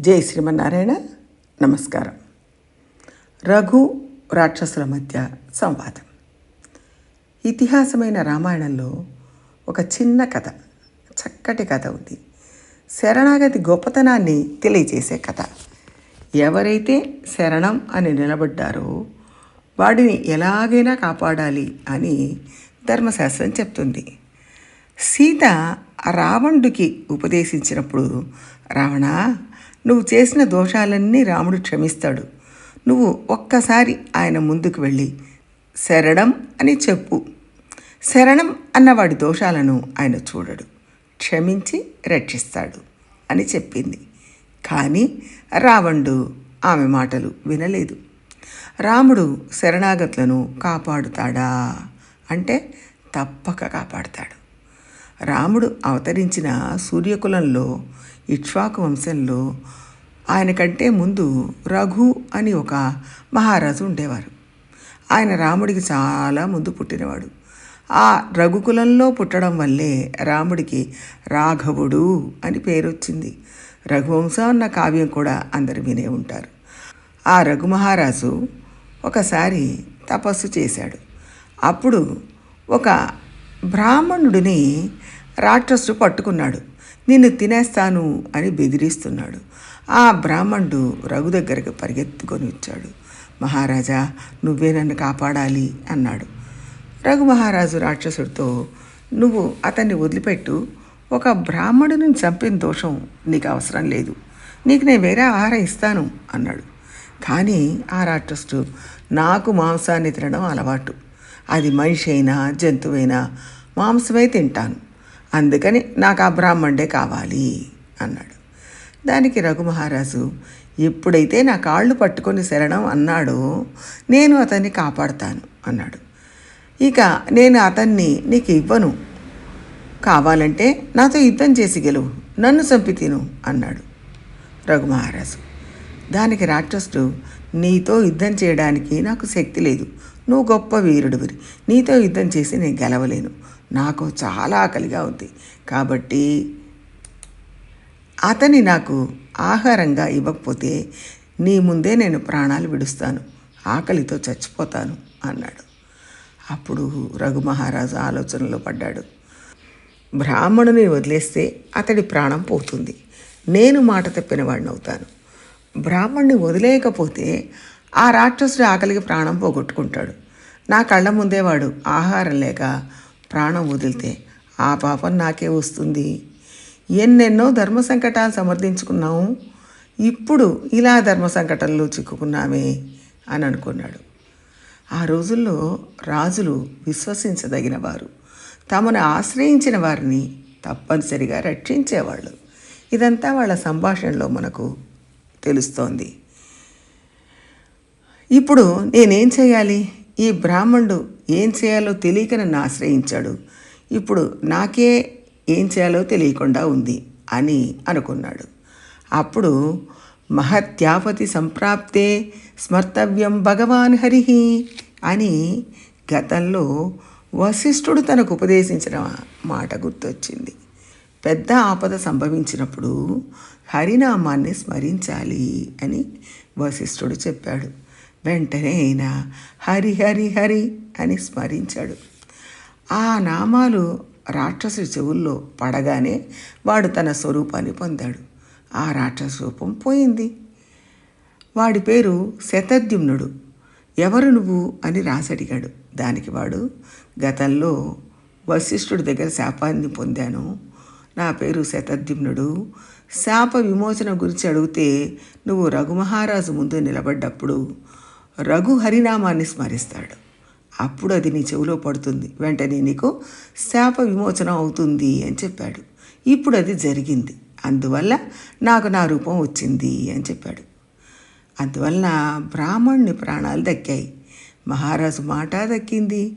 జై శ్రీమన్నారాయణ. నమస్కారం. రఘు రాక్షసుల మధ్య సంవాదం. ఇతిహాసమైన రామాయణంలో ఒక చిన్న కథ చక్కటి కథ ఉంది. శరణాగతి గొప్పతనాన్ని తెలియజేసే కథ. ఎవరైతే శరణం అని నిలబడ్డారో వాడిని ఎలాగైనా కాపాడాలి అని ధర్మశాస్త్రం చెప్తుంది. సీత రావణుడికి ఉపదేశించినప్పుడు రావణ నువ్వు చేసిన దోషాలన్నీ రాముడు క్షమిస్తాడు. నువ్వు ఒక్కసారి ఆయన ముందుకు వెళ్ళి శరణం అని చెప్పు. శరణం అన్నవాడి దోషాలను ఆయన చూడడు. క్షమించి రక్షిస్తాడు అని చెప్పింది. కానీ రావణుడు ఆమె మాటలు వినలేదు. రాముడు శరణాగతులను కాపాడుతాడా? అంటే తప్పక కాపాడుతాడు. రాముడు అవతరించిన సూర్యకులంలో ఇక్ష్వాకు వంశంలో ఆయన కంటే ముందు రఘు అని ఒక మహారాజు ఉండేవారు. ఆయన రాముడికి చాలా ముందు పుట్టినవాడు. ఆ రఘుకులంలో పుట్టడం వల్లే రాముడికి రాఘవుడు అని పేరు వచ్చింది రఘువంశం అన్న కావ్యం కూడా అందరు వినే ఉంటారు. ఆ రఘు మహారాజు ఒకసారి తపస్సు చేశాడు. అప్పుడు ఒక బ్రాహ్మణుడిని రాక్షసుడు పట్టుకున్నాడు. నిన్ను తినేస్తాను అని బెదిరిస్తున్నాడు. ఆ బ్రాహ్మణుడు రఘు దగ్గరకు పరిగెత్తుకొని వచ్చాడు. మహారాజా నువ్వే నన్ను కాపాడాలి అన్నాడు. రఘు మహారాజు రాక్షసుడితో నువ్వు అతన్ని వదిలిపెట్టు. ఒక బ్రాహ్మణుని చంపిన దోషం నీకు అవసరం లేదు. నీకు నేను వేరే ఆహారం ఇస్తాను అన్నాడు. కానీ ఆ రాక్షసుడు నాకు మాంసాన్ని తినడం అలవాటు. అది మనిషి అయినా జంతువైనా మాంసమే తింటాను. అందుకని నాకు ఆ బ్రాహ్మణుడే కావాలి అన్నాడు. దానికి రఘు మహారాజు ఎప్పుడైతే నా కాళ్ళు పట్టుకొని శరణం అన్నాడో నేను అతన్ని కాపాడతాను అన్నాడు. ఇక నేను అతన్ని నీకు ఇవ్వను. కావాలంటే నాతో యుద్ధం చేసి గెలువు నన్ను చంపి తిను అన్నాడు రఘు మహారాజు. దానికి రాక్షసుడు నీతో యుద్ధం చేయడానికి నాకు శక్తి లేదు. నువ్వు గొప్ప వీరుడివిరి నీతో యుద్ధం చేసి నేను గెలవలేను. నాకు చాలా ఆకలిగా ఉంది. కాబట్టి అతని నాకు ఆహారంగా ఇవ్వకపోతే నీ ముందే నేను ప్రాణాలు విడుస్తాను. ఆకలితో చచ్చిపోతాను అన్నాడు. అప్పుడు రఘు మహారాజు ఆలోచనలో పడ్డాడు. బ్రాహ్మణుని వదిలేస్తే అతడి ప్రాణం పోతుంది. నేను మాట తప్పిన వాడిని అవుతాను బ్రాహ్మణ్ణి వదిలేయకపోతే ఆ రాక్షసుడి ఆకలికి ప్రాణం పోగొట్టుకుంటాడు. నా కళ్ళ ముందే వాడు ఆహారం లేక ప్రాణం వదిలితే ఆ పాపం నాకే వస్తుంది. ఎన్నెన్నో ధర్మ సంకటాలు సమర్థించుకున్నాము ఇప్పుడు ఇలా ధర్మ సంకటంలో చిక్కుకున్నామే అని అనుకున్నాడు. ఆ రోజుల్లో రాజులు విశ్వసించదగిన వారు తమను ఆశ్రయించిన వారిని తప్పనిసరిగా రక్షించేవాళ్ళు. ఇదంతా వాళ్ళ సంభాషణలో మనకు తెలుస్తోంది. ఇప్పుడు నేనేం చేయాలి? ఈ బ్రాహ్మణుడు ఏం చేయాలో తెలియక నన్ను ఆశ్రయించాడు. ఇప్పుడు నాకే ఏం చేయాలో తెలియకుండా ఉంది అని అనుకున్నాడు. అప్పుడు మహత్యాపతి సంప్రాప్తే స్మర్తవ్యం భగవాన్ హరి అని గతంలో వశిష్ఠుడు తనకు ఉపదేశించిన మాట గుర్తొచ్చింది. పెద్ద ఆపద సంభవించినప్పుడు హరినామాన్ని స్మరించాలి అని వశిష్ఠుడు చెప్పాడు. వెంటనే ఆయన హరి హరి హరి అని స్మరించాడు. ఆ నామాలు రాక్షసుడి చెవుల్లో పడగానే వాడు తన స్వరూపాన్ని పొందాడు. ఆ రాక్షస రూపం పోయింది. వాడి పేరు శతద్యుమ్నుడు. ఎవరు నువ్వు అని రాసడిగాడు. దానికి వాడు గతంలో వశిష్ఠుడి దగ్గర శాపాన్ని పొందాను. నా పేరు శతద్యుమ్నుడు. శాప విమోచన గురించి అడిగితే నువ్వు రఘుమహారాజు ముందు నిలబడ్డప్పుడు రఘు హరినామాన్ని స్మరిస్తాడు. అప్పుడు అది నీ చెవిలో పడుతుంది. వెంటనే నీకు శాప విమోచనం అవుతుంది అని చెప్పాడు. ఇప్పుడు అది జరిగింది. అందువల్ల నాకు నా రూపం వచ్చింది అని చెప్పాడు. అందువలన బ్రాహ్మణుని ప్రాణాలు దక్కాయి. మహారాజు మాట దక్కింది.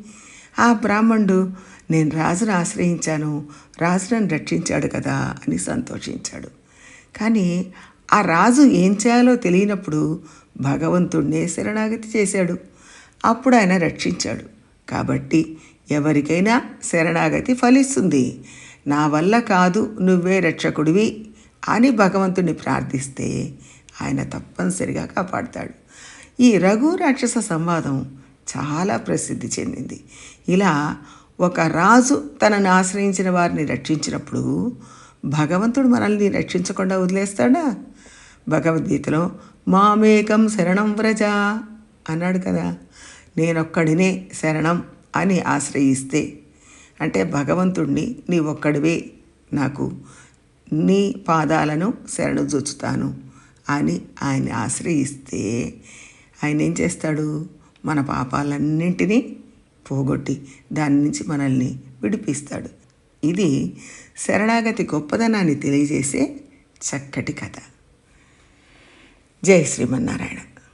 ఆ బ్రాహ్మణుడు నేను రాజును ఆశ్రయించాను. రాజు నన్ను రక్షించాడు కదా అని సంతోషించాడు. కానీ ఆ రాజు ఏం చేయాలో తెలియనప్పుడు భగవంతుణ్ణే శరణాగతి చేశాడు. అప్పుడు ఆయన రక్షించాడు. కాబట్టి ఎవరికైనా శరణాగతి ఫలిస్తుంది. నా వల్ల కాదు నువ్వే రక్షకుడివి అని భగవంతుని ప్రార్థిస్తే ఆయన తప్పనిసరిగా కాపాడుతాడు. ఈ రఘు రాక్షస సంవాదం చాలా ప్రసిద్ధి చెందింది. ఇలా ఒక రాజు తనని ఆశ్రయించిన వారిని రక్షించినప్పుడు భగవంతుడు మనల్ని రక్షించకుండా వదిలేస్తాడా? భగవద్గీతలో మామేకం శరణం వ్రజ అన్నాడు కదా. నేనొక్కడినే శరణం అని ఆశ్రయిస్తే అంటే భగవంతుణ్ణి నీ ఒక్కడివే నాకు నీ పాదాలను శరణు జొచ్చుతాను అని ఆయన ఆశ్రయిస్తే ఆయన ఏం చేస్తాడు? మన పాపాలన్నింటినీ పోగొట్టి దాని నుంచి మనల్ని విడిపిస్తాడు. ఇది శరణాగతి గొప్పదనాన్ని తెలియజేసే చక్కటి కథ. జై శ్రీమన్నారాయణ